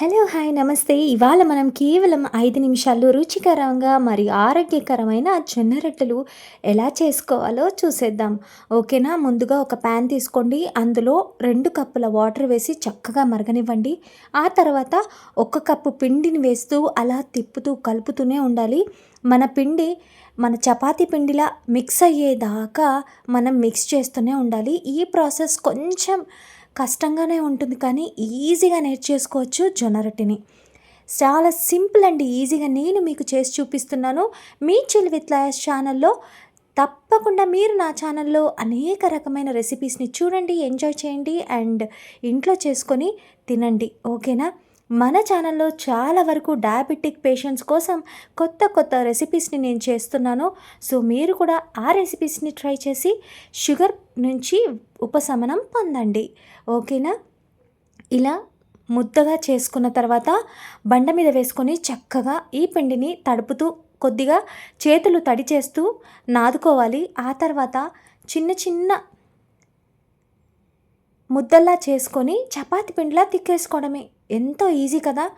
Hello hi నమస్తే. ఇవాళ మనం కేవలం ఐదు నిమిషాల్లో రుచికరంగా మరియు ఆరోగ్యకరమైన జొన్న రొట్టెలు ఎలా చేసుకోవాలో చూసేద్దాం. ఓకేనా? ముందుగా ఒక ప్యాన్ తీసుకోండి. అందులో రెండు కప్పుల వాటర్ వేసి చక్కగా మరగనివ్వండి. ఆ తర్వాత ఒక కప్పు పిండిని వేస్తూ అలా తిప్పుతూ కలుపుతూనే ఉండాలి. మన పిండి మన చపాతి పిండిలా మిక్స్ అయ్యేదాకా మనం మిక్స్ చేస్తూనే ఉండాలి. ఈ ప్రాసెస్ కొంచెం కష్టంగానే ఉంటుంది కానీ ఈజీగా నేర్చేసుకోవచ్చు జొన్న రొట్టెని చాలా సింపుల్ అండ్ ఈజీగా నేను మీకు చేసి చూపిస్తున్నాను. మీ చిల్ విత్ ఛానల్లో తప్పకుండా మీరు నా ఛానల్లో అనేక రకమైన రెసిపీస్ని చూడండి ఎంజాయ్ చేయండి అండ్ ఇంట్లో చేసుకొని తినండి. ఓకేనా? మన ఛానల్లో చాలా వరకు డయాబెటిక్ పేషెంట్స్ కోసం కొత్త కొత్త రెసిపీస్ని నేను చేస్తున్నాను. సో మీరు కూడా ఆ రెసిపీస్ని ట్రై చేసి షుగర్ నుంచి ఉపశమనం పొందండి. ఓకేనా? ఇలా ముద్దగా చేసుకున్న తర్వాత బండ మీద వేసుకొని చక్కగా ఈ పిండిని తడుపుతూ కొద్దిగా చేతులు తడి చేస్తూ నాదుకోవాలి. ఆ తర్వాత చిన్న చిన్న ముద్దల్లా చేసుకొని చపాతి పిండిలా తిక్కేసుకోవడమే. ఎంతో ఈజీ కదా?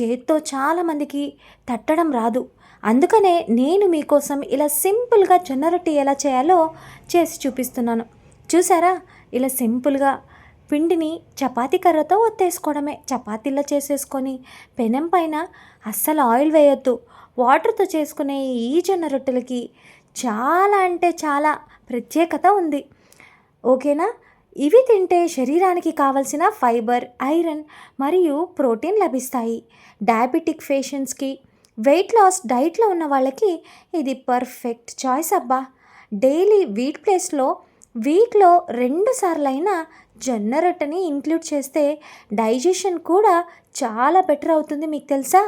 చేత్తో చాలామందికి తట్టడం రాదు. అందుకనే నేను మీకోసం ఇలా సింపుల్గా జొన్న రొట్టె ఎలా చేయాలో చేసి చూపిస్తున్నాను. చూసారా? ఇలా సింపుల్గా పిండిని చపాతీ కర్రతో ఒత్తేసుకోవడమే. చపాతీలో చేసేసుకొని పెనం పైన అస్సలు ఆయిల్ వేయొద్దు. వాటర్తో చేసుకునే ఈ జొన్న రొట్టెలకి చాలా అంటే చాలా ప్రత్యేకత ఉంది. ఓకేనా? ఇవి తింటే శరీరానికి కావలసిన ఫైబర్ ఐరన్ మరియు ప్రోటీన్ లభిస్తాయి. డయాబెటిక్ పేషెంట్స్కి వెయిట్ లాస్ డైట్లో ఉన్న వాళ్ళకి ఇది పర్ఫెక్ట్ చాయిస్ అబ్బా. డైలీ వీట్ ప్లేస్లో వీక్లో రెండు సార్లైనా జొన్న రొట్టెని ఇంక్లూడ్ చేస్తే డైజెషన్ కూడా చాలా బెటర్ అవుతుంది మీకు తెలుసా?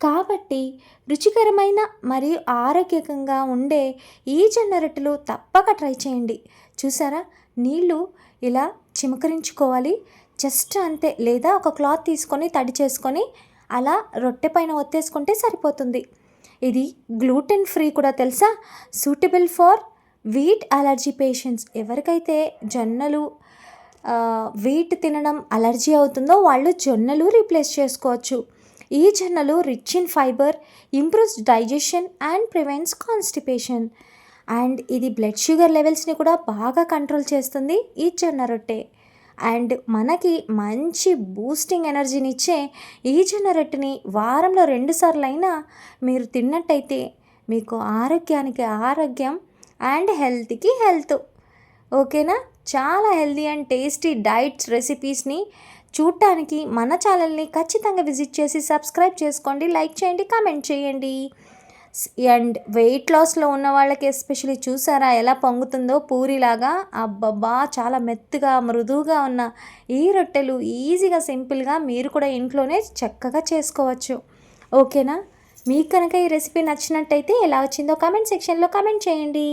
కాబట్టి రుచికరమైన మరియు ఆరోగ్యకంగా ఉండే ఈ జొన్న రొట్టెలు తప్పక ట్రై చేయండి. చూసారా? నీళ్ళు ఇలా చిమకరించుకోవాలి. జస్ట్ అంతే. లేదా ఒక క్లాత్ తీసుకొని తడి చేసుకొని అలా రొట్టె పైన ఒత్తేసుకుంటే సరిపోతుంది. ఇది గ్లూటెన్ ఫ్రీ కూడా తెలుసా? Suitable for wheat allergy patients. ఎవరికైతే జొన్నలు వీట్ తినడం అలర్జీ అవుతుందో వాళ్ళు జొన్నలు రీప్లేస్ చేసుకోవచ్చు. ఈ జొన్నలు rich in fibre improves digestion and prevents constipation. And ఇది బ్లడ్ షుగర్ లెవెల్స్ని కూడా బాగా కంట్రోల్ చేస్తుంది ఈ జొన్న రొట్టె. అండ్ మనకి మంచి బూస్టింగ్ ఎనర్జీని ఇచ్చే ఈ జొన్న రొట్టెని వారంలో రెండు సార్లు అయినా మీరు తిన్నట్టయితే మీకు ఆరోగ్యానికి ఆరోగ్యం అండ్ హెల్త్కి హెల్త్. ఓకేనా? చాలా హెల్తీ అండ్ టేస్టీ డైట్స్ రెసిపీస్ని చూడటానికి మన ఛానల్ని ఖచ్చితంగా విజిట్ చేసి సబ్స్క్రైబ్ చేసుకోండి లైక్ చేయండి కామెంట్ చేయండి. అండ్ వెయిట్ లాస్లో ఉన్న వాళ్ళకి ఎస్పెషలీ చూసారా ఎలా పొంగుతుందో? పూరిలాగా అబ్బబ్బా చాలా మెత్తగా మృదువుగా ఉన్న ఈ రొట్టెలు ఈజీగా సింపుల్గా మీరు కూడా ఇంట్లోనే చక్కగా చేసుకోవచ్చు. ఓకేనా మీకు కనుక ఈ రెసిపీ నచ్చినట్టయితే ఎలా వచ్చిందో కామెంట్ సెక్షన్లో కామెంట్ చేయండి.